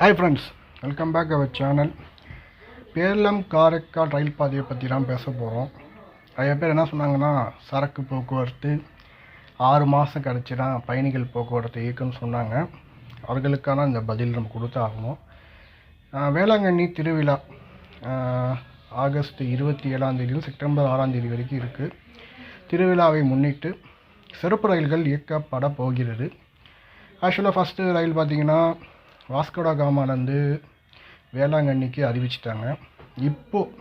Hi friends welcome back our channel Peralam Karaikal ரயில் பாதையை பற்றி தான் பேச போகிறோம் நிறைய பேர் என்ன சொன்னாங்கன்னா சரக்கு போக்குவரத்து ஆறு மாதம் கழிச்சு தான் பயணிகள் போக்குவரத்து இயக்குன்னு சொன்னாங்க அவர்களுக்கான இந்த பதில் நம்ம கொடுத்தாகணும் வேளாங்கண்ணி திருவிழா ஆகஸ்ட் இருபத்தி ஏழாந்தேதியும் செப்டம்பர் ஆறாந்தேதி வரைக்கும் இருக்குது திருவிழாவை முன்னிட்டு சிறப்பு ரயில்கள் இயக்கப்பட போகிறது. ஆக்சுவலாக ஃபஸ்ட்டு ரயில் பார்த்தீங்கன்னா வாஸ்கோடா காமாலேருந்து வேளாங்கண்ணிக்கு அறிவிச்சிட்டாங்க. இப்போது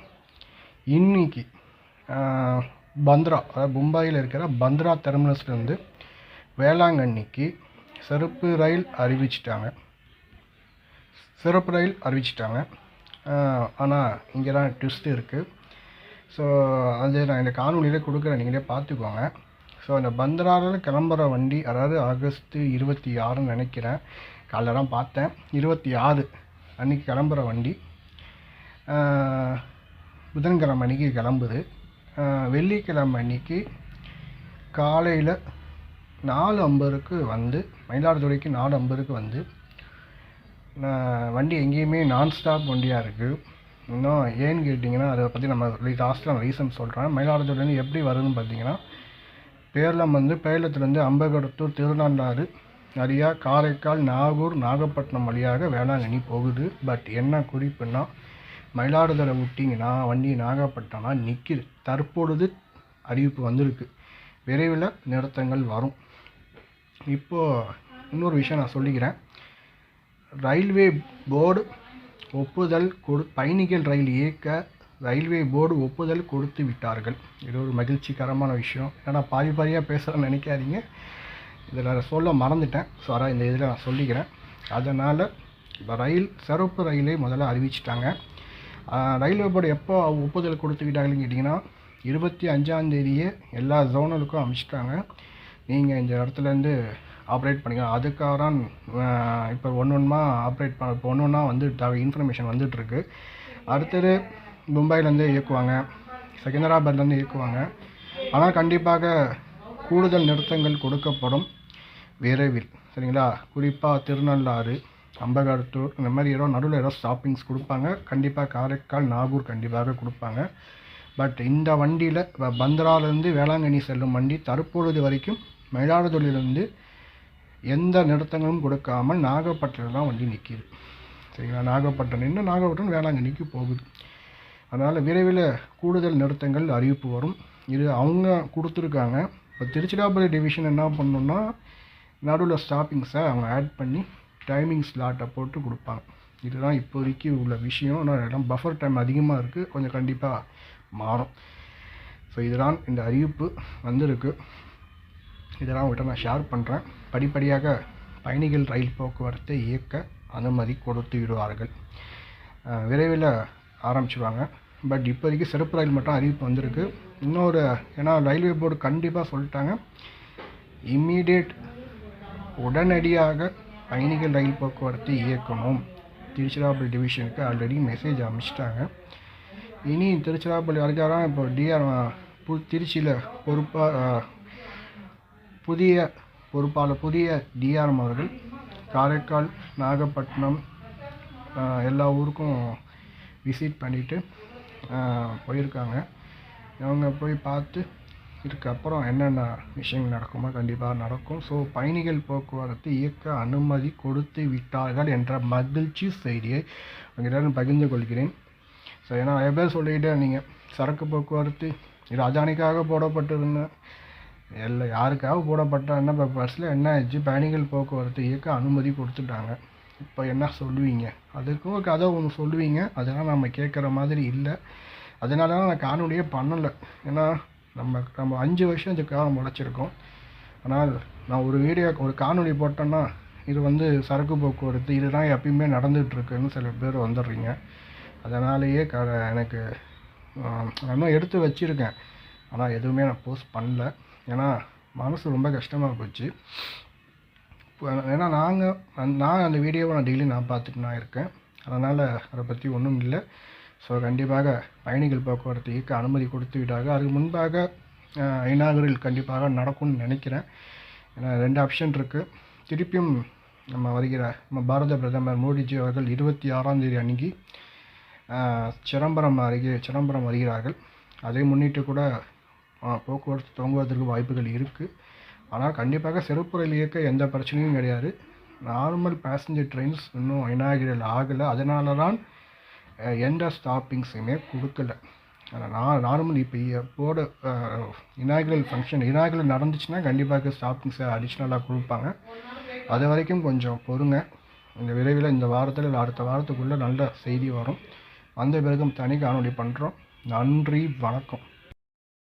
இன்னைக்கு பந்த்ரா அதாவது மும்பாயில் இருக்கிற பந்த்ரா டெர்மினஸ்லேருந்து வேளாங்கண்ணிக்கு சிறப்பு ரயில் அறிவிச்சிட்டாங்க. சிறப்பு ரயில் அறிவிச்சிட்டாங்க. ஆனால் இங்கே தான் ட்விஸ்ட் இருக்குது ஸோ அது நான் இந்த காணொலியில் கொடுக்குறேன். நீங்களே பார்த்துக்கோங்க. ஸோ அந்த பந்த்ராவில் கிளம்புற வண்டி அதாவது ஆகஸ்ட்டு இருபத்தி ஆறுன்னு நினைக்கிறேன். காலைல தான் பார்த்தேன். இருபத்தி ஆறு அன்றைக்கி கிளம்புற வண்டி. புதன்கிழமை அன்னைக்கு கிளம்புது. வெள்ளிக்கிழமை அன்னைக்கு காலையில் நாலு ஐம்பதுக்கு வந்து மயிலாடுதுறைக்கு நாலு ஐம்பதுக்கு வந்து வண்டி எங்கேயுமே நான் ஸ்டாப் வண்டியாக இருக்குது இன்னும் ஏன்னு கேட்டிங்கன்னா அதை பற்றி நம்ம லாஸ்ட்டில் நான் ரீசன் சொல்கிறேன் மயிலாடுதுறையிலேருந்து எப்படி வருதுன்னு பார்த்தீங்கன்னா பேரளம் வந்து பேரளத்துலேருந்து அம்பகடத்தூர் திருநள்ளாறு நிறையா காரைக்கால் நாகூர் நாகப்பட்டினம் வழியாக வேளாங்கண்ணி போகுது. பட் என்ன குறிப்புன்னா மயிலாடுதுறை விட்டிங்கன்னா வண்டி நாகப்பட்டினம்னா நிற்கிது தற்பொழுது அறிவிப்பு வந்திருக்கு. விரைவில் நிறுத்தங்கள் வரும். இப்போது இன்னொரு விஷயம் நான் சொல்லிக்கிறேன். ரயில்வே போர்டு ஒப்புதல் கொடு பயணிகள் ரயில் இயக்க ரயில்வே போர்டு ஒப்புதல் கொடுத்து விட்டார்கள். இது ஒரு மகிழ்ச்சிகரமான விஷயம். ஏன்னா பாதி பாதியாக பேசுகிறேன்னு நினைக்காதீங்க. இதில் சொல்ல மறந்துட்டேன். ஸோ அதான் இந்த இதில் நான் சொல்லிக்கிறேன். அதனால் இப்போ ரயில் சிறப்பு ரயிலை முதல்ல அறிவிச்சிட்டாங்க. ரயில்வே போர்டு எப்போ ஒப்புதல் கொடுத்துக்கிட்டாங்கன்னு கேட்டிங்கன்னா இருபத்தி அஞ்சாந்தேதியே எல்லா ஜோனலுக்கும் அமைச்சிட்டாங்க நீங்கள் இந்த இடத்துலேருந்து ஆப்ரேட் பண்ணிக்கலாம் அதுக்காக தான் இப்போ ஒன்று ஒன்றா ஆப்ரேட் பண்ண இப்போ ஒன்று ஒன்றா வந்து இன்ஃபர்மேஷன் வந்துட்டுருக்கு. அடுத்தது மும்பைலேருந்து இயக்குவாங்க. செகந்தராபாத்லேருந்து இயக்குவாங்க. ஆனால் கண்டிப்பாக கூடுதல் நிறுத்தங்கள் கொடுக்கப்படும். விரைவில் சரிங்களா? குறிப்பாக திருநள்ளாறு அம்பகாரத்தூர் இந்த மாதிரி ஏதோ நடுவில் ஏதோ ஸ்டாப்பிங்ஸ் கொடுப்பாங்க. கண்டிப்பாக காரைக்கால் நாகூர் கண்டிப்பாக கொடுப்பாங்க. பட் இந்த வண்டியில் பந்த்ராலேருந்து வேளாங்கண்ணி செல்லும் வண்டி தற்பொழுது வரைக்கும் மயிலாடுதுறையிலேருந்து எந்த நிறுத்தங்களும் கொடுக்காமல் நாகப்பட்டினம் தான் வண்டி நிற்கிது சரிங்களா? நாகப்பட்டினம் நின்று நாகப்பட்டினம் வேளாங்கண்ணிக்கு போகுது. அதனால் விரைவில் கூடுதல் நிறுத்தங்கள் அறிவிப்பு வரும். இது அவங்க கொடுத்துருக்காங்க. இப்போ திருச்சிராப்பள்ளி டிவிஷன் என்ன பண்ணணுன்னா நடுவில் ஸ்டாப்பிங்ஸை அவங்க ஆட் பண்ணி டைமிங் ஸ்லாட்டை போட்டு கொடுப்பாங்க. இதுதான் இப்போதைக்கு உள்ள விஷயம். ஆனால் இடம் பஃபர் டைம் அதிகமாக இருக்குது கொஞ்சம் கண்டிப்பாக மாறும். ஸோ இதுதான் இந்த அறிவிப்பு வந்திருக்கு. இதெல்லாம் உங்கள்கிட்ட நான் ஷேர் பண்ணுறேன் படிப்படியாக பயணிகள் ரயில் போக்குவரத்தை இயக்க அனுமதி கொடுத்து விடுவார்கள். விரைவில் ஆரம்பிச்சுவாங்க பட் இப்போதைக்கு சிறப்பு ரயில் மட்டும் அறிவிப்பு வந்திருக்கு. இன்னொரு ஏன்னா ரயில்வே போர்டு கண்டிப்பாக சொல்லிட்டாங்க. இம்மீடியட் உடனடியாக பயணிகள் ரயில் போக்குவரத்தை இயக்கணும். திருச்சிராப்பள்ளி டிவிஷனுக்கு ஆல்ரெடி மெசேஜ் அனுப்பிச்சிட்டாங்க இனி திருச்சிராப்பள்ளி வரைக்கும் இப்போ டிஆர் பு திருச்சியில் பொறுப்பாக புதிய பொறுப்பாளர் புதிய டிஆர்எம் அவர்கள் காரைக்கால் நாகப்பட்டினம் எல்லா ஊருக்கும் விசிட் பண்ணிவிட்டு போயிருக்காங்க. அவங்க போய் பார்த்து இதுக்கப்புறம் என்னென்ன விஷயங்கள் நடக்குமோ கண்டிப்பாக நடக்கும். ஸோ பயணிகள் போக்குவரத்து இயக்க அனுமதி கொடுத்து விட்டார்கள் என்ற மகிழ்ச்சி செய்தியை உங்களிடம் பகிர்ந்து கொள்கிறேன். ஸோ ஏன்னா நிறைய பேர் சொல்லிக்கிட்டே நீங்கள் சரக்கு போக்குவரத்து இது அஜானிக்காக போடப்பட்டிருந்த இல்லை யாருக்காக போடப்பட்ட என்ன பர்பஸில் என்ன ஆச்சு? பயணிகள் போக்குவரத்து இயக்க அனுமதி கொடுத்துட்டாங்க. இப்போ என்ன சொல்லுவீங்க? அதுக்கும் கதை ஒன்று சொல்லுவீங்க. அதெல்லாம் நம்ம கேட்குற மாதிரி இல்லை. அதனால தான் நான் காணொலியே பண்ணலை. ஏன்னா நம்ம நம்ம அஞ்சு வருஷம் இதுக்காக முளைச்சிருக்கோம் ஆனால் நான் ஒரு வீடியோ ஒரு காணொலி போட்டேன்னா இது வந்து சரக்கு போக்குவரத்து இதுதான் எப்பயுமே நடந்துகிட்ருக்குன்னு சில பேர் வந்துடுறீங்க. அதனாலேயே க எனக்கு நான் இன்னும் எடுத்து வச்சுருக்கேன். ஆனால் எதுவுமே நான் போஸ்ட் பண்ணல. ஏன்னா மனசு ரொம்ப கஷ்டமாக போச்சு. இப்போ ஏன்னா நாங்கள் நான் அந்த வீடியோவை நான் டெய்லி நான் பார்த்துட்டு நான் இருக்கேன். அதனால் அதை பற்றி ஒன்றும் இல்லை. ஸோ கண்டிப்பாக பயணிகள் போக்குவரத்து இயக்க அனுமதி கொடுத்து விட்டார்கள். அதுக்கு முன்பாக இனாகரில் கண்டிப்பாக நடக்கும்னு நினைக்கிறேன். ஏன்னா ரெண்டு ஆப்ஷன் இருக்குது திருப்பியும் நம்ம வருகிற நம்ம பாரத பிரதமர் மோடிஜி அவர்கள் இருபத்தி ஆறாம் தேதி அன்னைக்கு சிதம்பரம் அருகே சிதம்பரம் வருகிறார்கள். அதை முன்னிட்டு கூட போக்குவரத்து துவங்குவதற்கு வாய்ப்புகள் இருக்குது ஆனால் கண்டிப்பாக சிறப்பு ரயில் இயக்க எந்த பிரச்சனையும் கிடையாது. நார்மல் பேசஞ்சர் ட்ரெயின்ஸ் இன்னும் இனாகிரல் ஆகலை. அதனால தான் எந்த ஸ்டாப்பிங்ஸுமே கொடுக்கல நான் நார்மல் இப்போ எப்போட இனாகிரல் ஃபங்க்ஷன் இனாகிரல் நடந்துச்சுன்னா கண்டிப்பாக ஸ்டாப்பிங்ஸை அடிஷ்னலாக கொடுப்பாங்க. அது வரைக்கும் கொஞ்சம் பொறுங்க. இந்த விரைவில் இந்த வாரத்தில் இல்லை அடுத்த வாரத்துக்குள்ளே நல்ல செய்தி வரும். வந்த பிறகு தனி காணொலி பண்ணுறோம் நன்றி வணக்கம்.